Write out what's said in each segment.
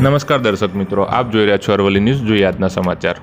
નમસ્કાર દર્શક મિત્રો, આપ જોઈ રહ્યા છો અરવલ્લી ન્યૂઝ, જોઈએ આજના સમાચાર.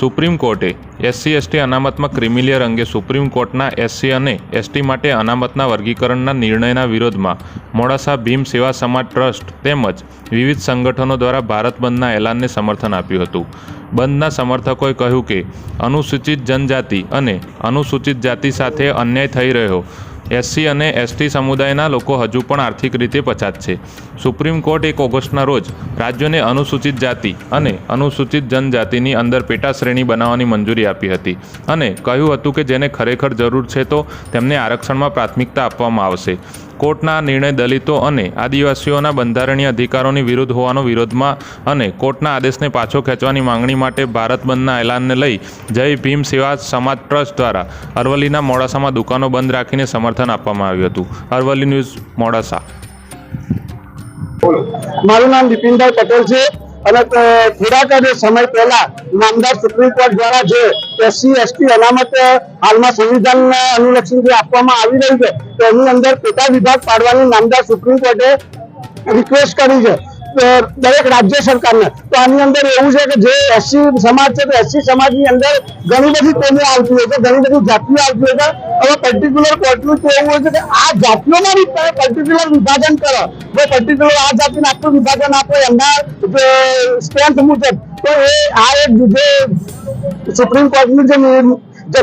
સુપ્રીમ કોર્ટે એસસી, એસટી અનામતમાં ક્રિમિલિયર અંગે સુપ્રીમ કોર્ટના એસસી અને એસટી માટે અનામતના વર્ગીકરણના નિર્ણયના વિરોધમાં મોડાસા ભીમ સેવા સમાજ ટ્રસ્ટ તેમજ વિવિધ સંગઠનો દ્વારા ભારત બંધના એલાનને સમર્થન આપ્યું હતું. બંધના સમર્થકોએ કહ્યું કે અનુસૂચિત જનજાતિ અને અનુસૂચિત જાતિ સાથે અન્યાય થઈ રહ્યો. એસસી અને એસટી સમુદાયના લોકો હજુ પણ આર્થિક રીતે પછાત છે. સુપ્રીમ કોર્ટ એક ઓગસ્ટના રોજ રાજ્યોને અનુસૂચિત જાતિ અને અનુસૂચિત જનજાતિની અંદર પેટા શ્રેણી બનાવવાની મંજૂરી આપી હતી અને કહ્યું હતું કે જેને ખરેખર જરૂર છે તો તેમને આરક્ષણમાં પ્રાથમિકતા આપવામાં આવશે. કોર્ટના આ નિર્ણય દલિતો અને આદિવાસીઓના બંધારણીય અધિકારોની વિરુદ્ધ હોવાનો વિરોધમાં અને કોર્ટના આદેશને પાછો ખેંચવાની માંગણી માટે ભારત બંધના એલાનને લઈ જય ભીમ સેવા સમાજ ટ્રસ્ટ દ્વારા અરવલ્લીના મોડાસામાં દુકાનો બંધ રાખીને સમર્થન આપવામાં આવ્યું હતું. અરવલ્લી ન્યૂઝ મોડાસા. મારું નામ બિપિનભાઈ પટેલ છે. અને થોડાક જ સમય પહેલા નામદાર સુપ્રીમ કોર્ટ દ્વારા જે એસસી, એસટી અનામત હાલમાં સંવિધાનના અનુલક્ષી જે આપવામાં આવી રહી છે, તો એની અંદર પેટા વિભાગ પાડવાની નામદાર સુપ્રીમ કોર્ટે રિક્વેસ્ટ કરી છે. દરેક રાજ્ય સરકારને. તો આની અંદર એવું છે કે જે એસસી સમાજ છે, તો એસસી સમાજની અંદર ઘણી બધી કોમો આવતી હોય છે, ઘણી બધી જાતિઓ આવતી હોય છે. હવે પર્ટિક્યુલર કોર્ટનું તો એવું હોય છે કે આ જાતિઓના બી પર્ટિક્યુલર વિભાજન કરો. જો પર્ટિક્યુલર આ જાતિને આટલું વિભાજન આપો, એમના સ્ટ્રેન્થ મુજબ, તો એ આ એક જે સુપ્રીમ કોર્ટનું જે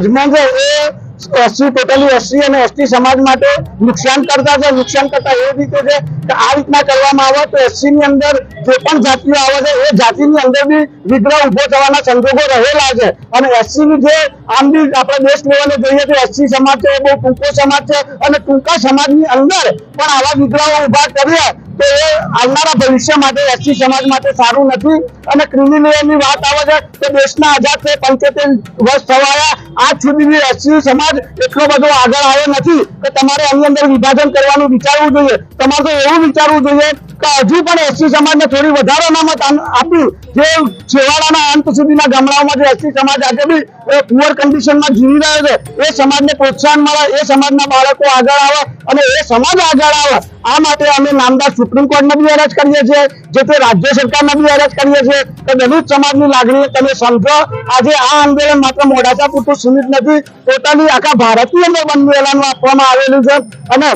જજમેન્ટ છે, એ એસસી ટોટલી એસસી અને એસટી સમાજ માટે નુકસાન કરતા છે, નુકસાન કરતા એ રીતે છે કે આ રીતના કરવામાં આવે તો એસસી ની અંદર જે પણ જાતિઓ આવે છે, એ જાતિની અંદર બી વિગ્રહ ઊભો થવાના સંજોગો રહેલા છે. અને એસસી ની જે આમ બી આપણે દેશ લેવલે જોઈએ તો એસસી સમાજ છે, એ બહુ ટૂંકો સમાજ છે અને ટૂંકા સમાજની અંદર પણ આવા વિગ્રહો ઊભા કર્યા તો એ આવનારા ભવિષ્ય માટે એસસી સમાજ માટે સારું નથી. અને ક્રિમિનલની વાત આવે છે કે દેશના આઝાદ થઈ પંચોતેર વર્ષ થવાયા, આજ સુધી બી એસસી સમાજ એટલો બધો આગળ આવ્યો નથી કે તમારે આની અંદર વિભાજન કરવાનું વિચારવું જોઈએ. તમારે તો એવું વિચારવું જોઈએ કે હજુ પણ એસટી સમાજને થોડી વધારે અનામત આપી. જે છેવાડાના અંત સુધીના ગામડાઓમાં જે એસટી સમાજ આજે બી પુઅર કન્ડિશનમાં જીવી રહ્યો છે, એ સમાજને પ્રોત્સાહન મળે, એ સમાજના બાળકો આગળ આવે અને એ સમાજ આગળ આવે, આ માટે અમે નામદાર સુપ્રીમ કોર્ટને બી અરજ કરીએ છીએ, જે તે રાજ્ય સરકારને બી અરજ કરીએ છીએ. કે દલિત સમાજની લાગણી, તમે સમજો, આજે આ આંદોલન માત્ર મોડાસા પૂરતું સીમિત નથી, પોતાની આખા ભારતીય બંધ એલાન આપવામાં આવેલું છે. અને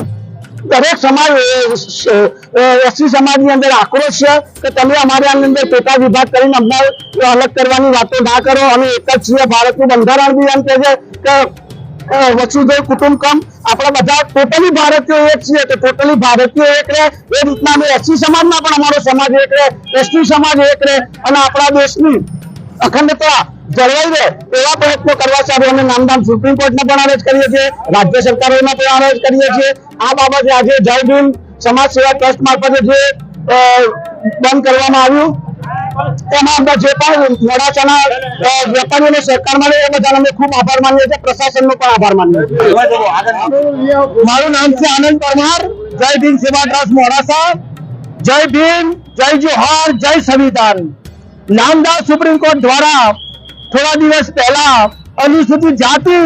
દરેક સમાજ એસસી સમાજની અંદર આક્રોશ છે કે તમે અમારે આની અંદર પેટા વિભાગ કરીને અમને અલગ કરવાની વાતો ના કરો. અમે એક જ છીએ, ભારતનું બંધારણ બી એમ કહે છે કે વસુધૈવ કુટુંબકમ આપણે બધા ટોટલી ભારતીયો એક છીએ તો ટોટલી ભારતીયો એક રહે. એ રીતના અમે એસસી સમાજમાં પણ અમારો સમાજ એક રહે, એસટી સમાજ એક રહે. અને આપણા દેશની અખંડતા જળવાઈ રહે એવા પ્રયત્નો કરવા સાથે અમે નામધામ સુપ્રીમ કોર્ટને પણ અરજ કરીએ છીએ, રાજ્ય સરકારોને પણ અરજ કરીએ છીએ. આ બાબતે આજે જય ભીમ સમાજ સેવા ટ્રસ્ટ મારફતે જે બંધ કરવામાં આવ્યું એમાં જે પણ અમે ખૂબ આભાર માનીએ છીએ, પ્રશાસનનો પણ આભાર માનીએ મારું નામ છે આનંદ પરમાર, જય ભીમ સેવા ટ્રસ્ટ જય ભીમ, જય જોહાર, જય સંવિધાન. નામદાર સુપ્રીમ કોર્ટ દ્વારા થોડા દિવસ પહેલા અનુસૂચિત જાતિ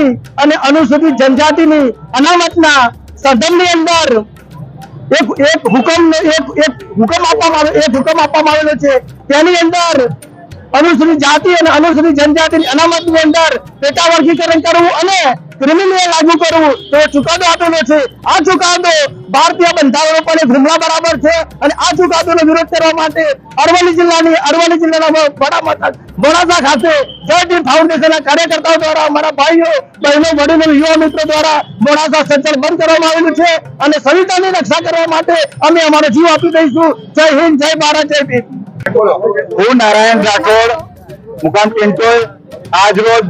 અને અનુસૂચિત જનજાતિની અનામતના સદનની અંદર એક એક હુકમ, એક એક હુકમ આપવામાં એક હુકમ આપવામાં આવેલો છે. તેની અંદર અનુસૂચિત જાતિ અને અનુસૂચિત જનજાતિની અનામતની અંદર પેટા વર્ગીકરણ કરવું અને ક્રિમિનલ લાગુ કરવું તો ચુકાદો આપેલો છે. આ ચુકાદો ભારતીય બંધારણ પર હુમલા બરાબર છે અને આ ચુકાદોનો વિરોધ કરવા માટે અરવલ્લી જિલ્લાની અરવલ્લી જિલ્લાના વડા મથક મોડાસા ખાતે જય ફાઉન્ડેશનના કાર્યકર્તાઓ દ્વારા અમારા ભાઈઓ, બહેનો, વડીલો, યુવા મિત્રો દ્વારા મોડાસા સજ્જન બંધ કરવામાં આવેલું છે અને સંવિધાનની રક્ષા કરવા માટે અમે અમારો જીવ આપી દઈશું. જય હિન્દ, જય ભારત, જય ભીમ. હું નારાયણ રાઠોડ, મુકામ પિંટોય. આજ રોજ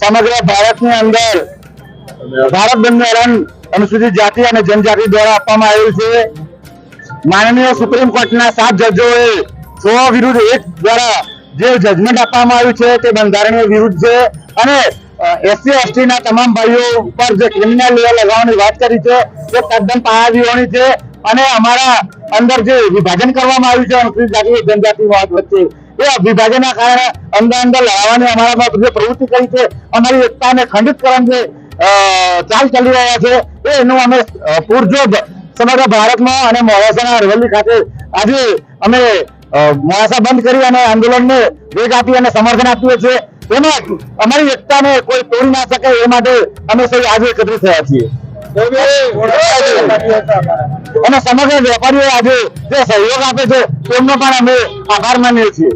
સમગ્ર ભારતની અંદર ભારત બંધ અનુસૂચિત જાતિ અને જનજાતિ દ્વારા આપવામાં આવ્યું છે. માનનીય સુપ્રીમ કોર્ટના સાત જજોએ સો વિરુદ્ધ એક દ્વારા જે જજમેન્ટ આપવામાં આવ્યું છે તે બંધારણીય વિરુદ્ધ છે. અને એસસી એસટી ના તમામ ભાઈઓ ઉપર જે ક્રિમિનલ લેવલ લગાવવાની વાત કરી છે તે તદ્દન પાયાવિહોણી છે. અને અમારા અંદર જે વિભાજન કરવામાં આવ્યું છે અનુસૂચિત જાતિ જનજાતિ વાત વચ્ચે એ વિભાજનના કારણે અંદર અંદર લડાવવાની અમારામાં પ્રવૃત્તિ કરી છે અમારી એકતાને ખંડિત કરવાની અ, ચાલ ચાલી રહ્યા છે. એ એનું અમે અ, સમગ્ર ભારતમાં અને મોડાસાના અરવલ્લી ખાતે આજે અમે મોડાસા બંધ કરી અને આંદોલનને વેગ આપી અને સમર્થન આપ્યું છે તેમજ અમારી એકતાને કોઈ તોડી ના શકે એ માટે અમે સૌ આજે એકત્રિત થયા છીએ. અને સમગ્ર વેપારીઓ આજે જે સહયોગ આપે છે તેમનો પણ અમે આભાર માનીએ છીએ.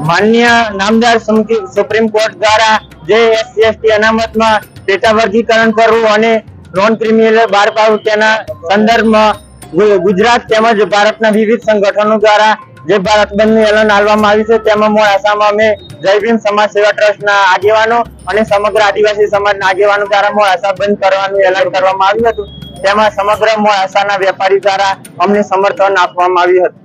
માન્ય નામદાર સમિતિ સુપ્રીમ કોર્ટ દ્વારા જે એસસી એસટી અનામતમાં પેટા વર્ગીકરણ કરવું અને નોન ક્રિમિનલ બાર પાડવું તેના સંદર્ભમાં ગુજરાત તેમજ ભારતના વિવિધ સંગઠનો દ્વારા જે ભારત બંધનું એલાન આપવામાં આવ્યું છે, તેમાં મોડાસામાં અમે જય ભીમ સમાજ સેવા ટ્રસ્ટના આગેવાનો અને સમગ્ર આદિવાસી સમાજના આગેવાનો દ્વારા મોડાસા બંધ કરવાનું એલાન કરવામાં આવ્યું હતું. તેમાં સમગ્ર મોડાસાના વેપારી દ્વારા અમને સમર્થન આપવામાં આવ્યું હતું.